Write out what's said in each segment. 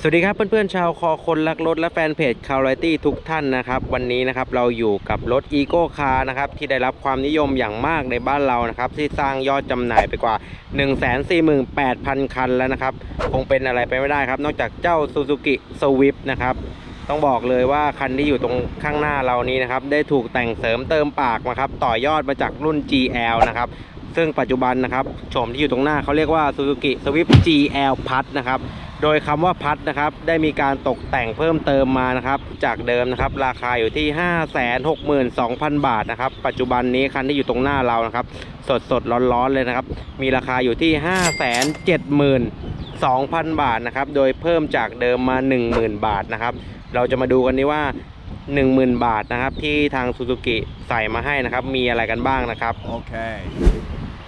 สวัสดีครับเพื่อนๆชาวคอคนรักรถและแฟนเพจคาร์ไรตี้ทุกท่านนะครับวันนี้นะครับเราอยู่กับรถอีโก้คาร์นะครับที่ได้รับความนิยมอย่างมากในบ้านเรานะครับที่สร้างยอดจำหน่ายไปกว่า 148,000 คันแล้วนะครับคงเป็นอะไรไปไม่ได้ครับ นอกจากเจ้า Suzuki Swift นะครับต้องบอกเลยว่าคันที่อยู่ตรงข้างหน้าเรานี้นะครับได้ถูกแต่งเสริมเติมปากนะครับต่อยอดมาจากรุ่น GL นะครับซึ่งปัจจุบันนะครับโฉมที่อยู่ตรงหน้าเขาเรียกว่า Suzuki Swift GL Plus นะครับ โดยคำว่าพัดนะครับได้มีการตกแต่งเพิ่มเติมมานะครับ จากเดิมนะครับ ราคาอยู่ที่ 562,000 บาทนะครับ ปัจจุบันนี้คันที่อยู่ตรงหน้าเรานะครับ สดสดร้อนๆเลยนะครับ มีราคาอยู่ที่ 572,000 บาทนะครับ โดยเพิ่มจากเดิมมา 10,000 บาทนะครับ เราจะมาดูกันนี้ว่า 10,000 บาทนะครับ ที่ทางซูซูกิใส่มาให้นะครับ มีอะไรกันบ้างนะครับ Okay.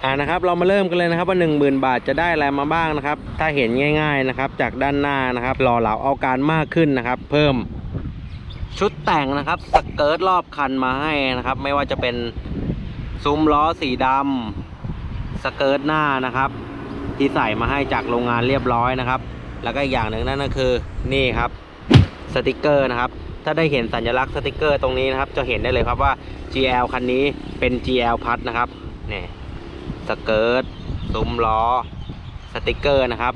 อ่านะครับ เรามาเริ่มกันเลยนะครับว่า 10,000 บาทจะได้อะไรมาบ้างนะครับ ถ้าเห็นง่าย ๆนะครับ จากด้านหน้านะครับหล่อเหลาเอาการมากขึ้นนะครับ เพิ่มชุดแต่งนะครับสเกิร์ตรอบคันมาให้นะครับ ไม่ว่าจะเป็นซุ้มล้อสีดำสเกิร์ตหน้านะครับ ที่ใส่มาให้จากโรงงานเรียบร้อยนะครับ แล้วก็อีกอย่างหนึ่งนั่นก็คือนี่ครับสติกเกอร์นะครับ ถ้าได้เห็นสัญลักษณ์สติกเกอร์ตรงนี้นะครับ จะเห็นได้เลยครับว่า GL คันนี้เป็น GL พัดนะครับเนี่ยสเกิร์ตซุ้มล้อสติกเกอร์นะครับ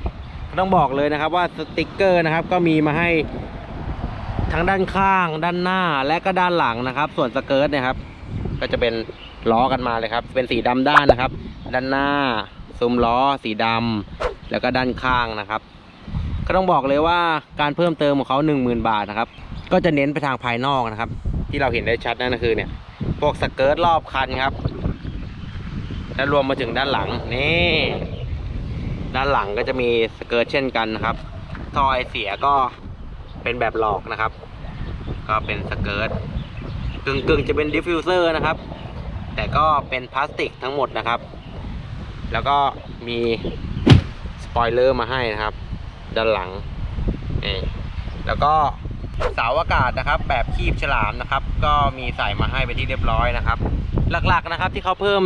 ต้องบอกเลยนะครับว่าสติกเกอร์นะครับก็มีมาให้ทั้งด้านข้าง ด้านหน้าและก็ด้านหลังนะครับ ส่วนสเกิร์ตนะครับ ก็จะเป็นล้อกันมาเลยครับ เป็นสีดำด้านนะครับ ด้านหน้าซุ้มล้อสีดำแล้วก็ด้านข้างนะครับ ก็ต้องบอกเลยว่าการเพิ่มเติมของเขา 10,000 บาทนะครับ ก็จะเน้นไปทางภายนอกนะครับ ที่เราเห็นได้ชัดนั่นก็คือเนี่ย พวกสเกิร์ตรอบคันครับ และรวมมาถึงด้านหลังนี่ด้านหลังก็จะมีสเกิร์ตเช่นกันนะครับทอไอเสียก็เป็นแบบหลอกนะครับ ก็เป็นสเกิร์ตกึ่งกึ่งจะเป็นดิฟฟิวเซอร์นะครับ แต่ก็เป็นพลาสติกทั้งหมดนะครับ แล้วก็มีสปอยเลอร์มาให้นะครับ ด้านหลังนี่แล้วก็ เสาอากาศนะครับ แบบคีบฉลามนะครับ ก็มีใส่มาให้ไปนที่เรียบร้อยนะครับ หลักๆนะครับที่เขาเพิ่ม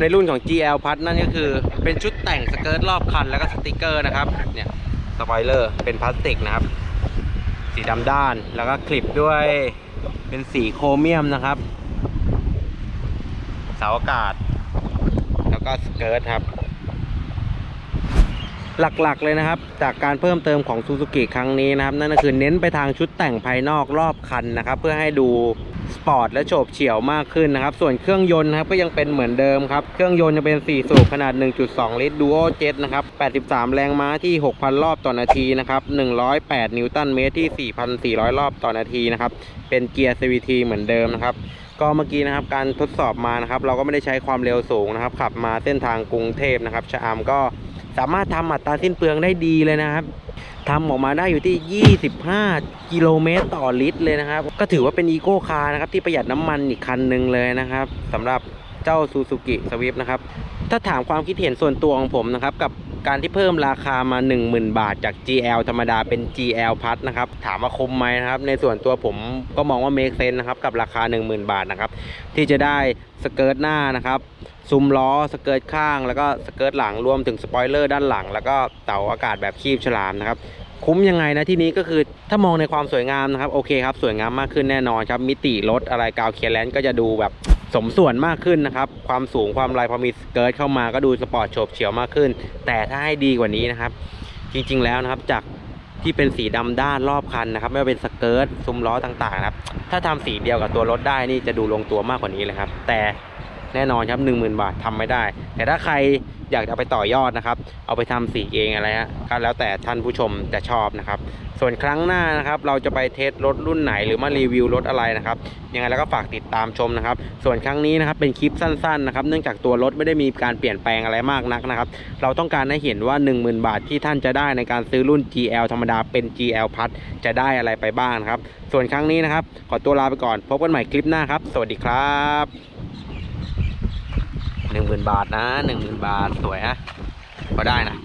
ในรุ่นของ GL พัดนั่นก็คือ เป็นชุดแต่งสเกิร์ตรอบคันแล้วก็สติกเกอร์นะครับเนี่ยสปอยเลอร์เป็นพลาสติกนะครับ สีดำด้านแล้วก็คลิปด้วยเป็นสีโครเมียมนะครับ เสาอากาศ แล้วก็สเกิร์ตครับ หลักๆเลยนะครับ จากการเพิ่มเติมของซูซูกิครั้งนี้นะครับ นั่นก็คือเน้นไปทางชุดแต่งภายนอกรอบคันนะครับ เพื่อให้ดูสปอร์ตและโฉบเฉี่ยวมากขึ้นนะครับ ส่วนเครื่องยนต์นะครับก็ยังเป็นเหมือนเดิมครับ เครื่องยนต์จะเป็น 4 สูบขนาด 1.2 ลิตร Duo Jet นะครับ 83 แรงม้าที่ 6,000 รอบต่อนาทีนะครับ 108 นิวตันเมตรที่ 4,400 รอบต่อนาทีนะครับ เป็นเกียร์ CVT เหมือนเดิมนะครับ ก็เมื่อกี้นะครับการทดสอบมานะครับ เราก็ไม่ได้ใช้ความเร็วสูงนะครับ ขับมาเส้นทางกรุงเทพนะครับชะอำก็ สามารถทำอัตราสิ้นเปลืองได้ดีเลยนะครับทำออกมาได้อยู่ที่ 25 กิโลเมตรต่อลิตรเลยนะครับ ก็ถือว่าเป็นอีโก้คาร์นะครับที่ประหยัดน้ำมันอีกคันหนึ่งเลยนะครับสำหรับเจ้าซูซูกิสวิฟนะครับ ถ้าถามความคิดเห็นส่วนตัวของผมนะครับกับ การที่เพิ่มราคามา 10,000 บาทจาก GL ธรรมดาเป็น GL พัดนะครับ ถามว่าคุ้มไหมนะครับ ในส่วนตัวผมก็มองว่า make sense นะครับ กับราคา 10,000 บาทนะครับ ที่จะได้สเกิร์ตหน้านะครับซุ้มล้อสเกิร์ตข้าง แล้วก็สเกิร์ตหลังรวมถึงสปอยเลอร์ด้านหลัง แล้วก็เต่าอากาศแบบคีบฉลามนะครับคุ้มยังไงนะที่นี้ก็คือถ้ามองในความสวยงามนะครับโอเคครับสวยงามมากขึ้นแน่นอนครับมิติรถอะไรกาวเคลียร์แลนด์ก็จะดูแบบ สมส่วนมากขึ้นนะครับ ความสูงความลายพอมีสเกิร์ตเข้ามาก็ดูสปอร์ตโฉบเฉี่ยวมากขึ้น แต่ถ้าให้ดีกว่านี้นะครับ จริงๆแล้วนะครับจากที่เป็นสีดำด้านรอบคันนะครับ ไม่ว่าเป็นสเกิร์ตซุ้มล้อต่างๆนะครับ ถ้าทำสีเดียวกับตัวรถได้นี่จะดูลงตัวมากกว่านี้เลยครับ แต่ แน่นอนครับ10,000 บาททำไม่ได้ แต่ถ้าใครอยากจะเอาไปต่อยอดนะครับ เอาไปทำสีเองอะไรฮะก็แล้วแต่ท่านผู้ชมจะชอบนะครับ ส่วนครั้งหน้านะครับ เราจะไปเทสรถรุ่นไหนหรือมารีวิวรถอะไรนะครับยังไงแล้วก็ฝากติดตามชมนะครับ ส่วนครั้งนี้นะครับเป็นคลิปสั้นๆนะครับ เนื่องจากตัวรถไม่ได้มีการเปลี่ยนแปลงอะไรมากนักนะครับ เราต้องการให้เห็นว่า 10,000 บาทที่ท่านจะได้ในการซื้อรุ่น GL ธรรมดาเป็น GL พัดจะได้อะไรไปบ้างนะครับ ส่วนครั้งนี้นะครับ ขอตัวลาไปก่อน พบกันใหม่คลิปหน้าครับ สวัสดีครับ 10,000บาทนะ10,000บาทสวยฮะพอได้นะ